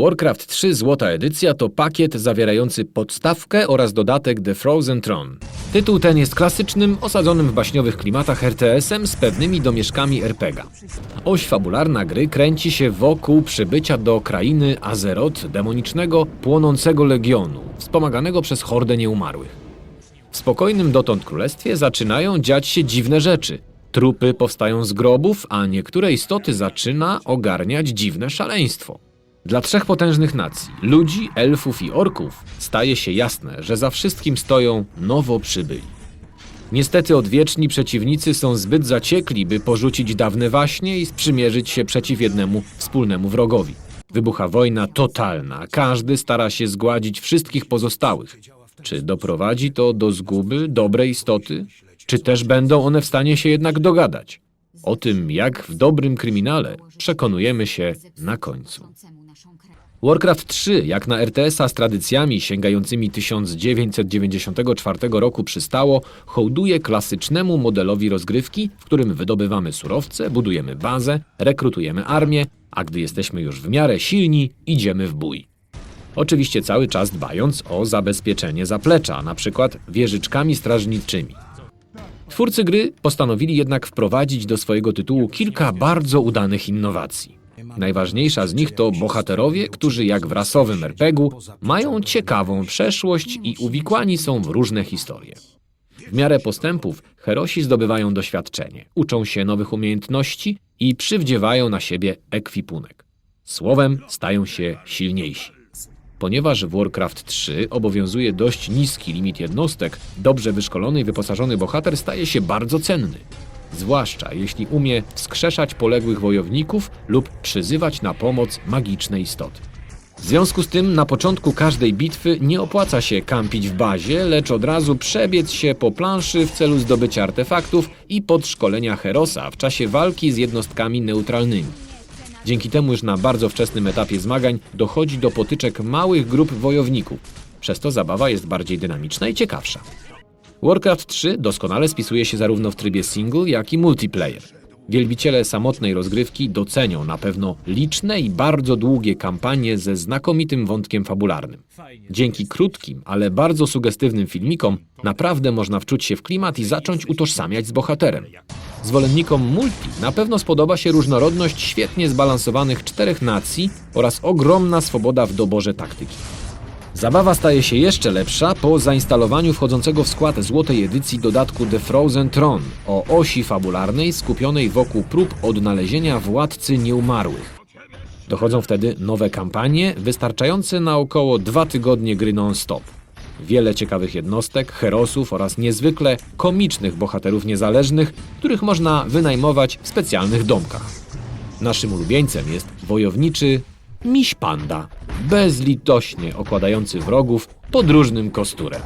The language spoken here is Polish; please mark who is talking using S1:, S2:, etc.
S1: Warcraft 3 Złota Edycja to pakiet zawierający podstawkę oraz dodatek The Frozen Throne. Tytuł ten jest klasycznym, osadzonym w baśniowych klimatach RTS-em z pewnymi domieszkami RPGa. Oś fabularna gry kręci się wokół przybycia do krainy Azeroth, demonicznego, płonącego legionu, wspomaganego przez hordę nieumarłych. W spokojnym dotąd królestwie zaczynają dziać się dziwne rzeczy. Trupy powstają z grobów, a niektóre istoty zaczyna ogarniać dziwne szaleństwo. Dla trzech potężnych nacji ludzi, elfów i orków staje się jasne, że za wszystkim stoją nowo przybyli. Niestety odwieczni przeciwnicy są zbyt zaciekli, by porzucić dawne waśnie i sprzymierzyć się przeciw jednemu wspólnemu wrogowi. Wybucha wojna totalna, każdy stara się zgładzić wszystkich pozostałych. Czy doprowadzi to do zguby dobrej istoty? Czy też będą one w stanie się jednak dogadać? O tym, jak w dobrym kryminale, przekonujemy się na końcu. Warcraft 3, jak na RTS-a z tradycjami sięgającymi 1994 roku przystało, hołduje klasycznemu modelowi rozgrywki, w którym wydobywamy surowce, budujemy bazę, rekrutujemy armię, a gdy jesteśmy już w miarę silni, idziemy w bój. Oczywiście cały czas dbając o zabezpieczenie zaplecza, na przykład wieżyczkami strażniczymi. Twórcy gry postanowili jednak wprowadzić do swojego tytułu kilka bardzo udanych innowacji. Najważniejsza z nich to bohaterowie, którzy jak w rasowym RPG-u mają ciekawą przeszłość i uwikłani są w różne historie. W miarę postępów herosi zdobywają doświadczenie, uczą się nowych umiejętności i przywdziewają na siebie ekwipunek. Słowem, stają się silniejsi. Ponieważ w Warcraft 3 obowiązuje dość niski limit jednostek, dobrze wyszkolony i wyposażony bohater staje się bardzo cenny. Zwłaszcza jeśli umie wskrzeszać poległych wojowników lub przyzywać na pomoc magiczne istoty. W związku z tym na początku każdej bitwy nie opłaca się kampić w bazie, lecz od razu przebiec się po planszy w celu zdobycia artefaktów i podszkolenia Herosa w czasie walki z jednostkami neutralnymi. Dzięki temu już na bardzo wczesnym etapie zmagań dochodzi do potyczek małych grup wojowników. Przez to zabawa jest bardziej dynamiczna i ciekawsza. Warcraft 3 doskonale spisuje się zarówno w trybie single, jak i multiplayer. Wielbiciele samotnej rozgrywki docenią na pewno liczne i bardzo długie kampanie ze znakomitym wątkiem fabularnym. Dzięki krótkim, ale bardzo sugestywnym filmikom naprawdę można wczuć się w klimat i zacząć utożsamiać z bohaterem. Zwolennikom multi na pewno spodoba się różnorodność świetnie zbalansowanych czterech nacji oraz ogromna swoboda w doborze taktyki. Zabawa staje się jeszcze lepsza po zainstalowaniu wchodzącego w skład złotej edycji dodatku The Frozen Throne o osi fabularnej skupionej wokół prób odnalezienia władcy nieumarłych. Dochodzą wtedy nowe kampanie, wystarczające na około dwa tygodnie gry non-stop. Wiele ciekawych jednostek, herosów oraz niezwykle komicznych bohaterów niezależnych, których można wynajmować w specjalnych domkach. Naszym ulubieńcem jest wojowniczy Miś Panda, bezlitośnie okładający wrogów podróżnym kosturem.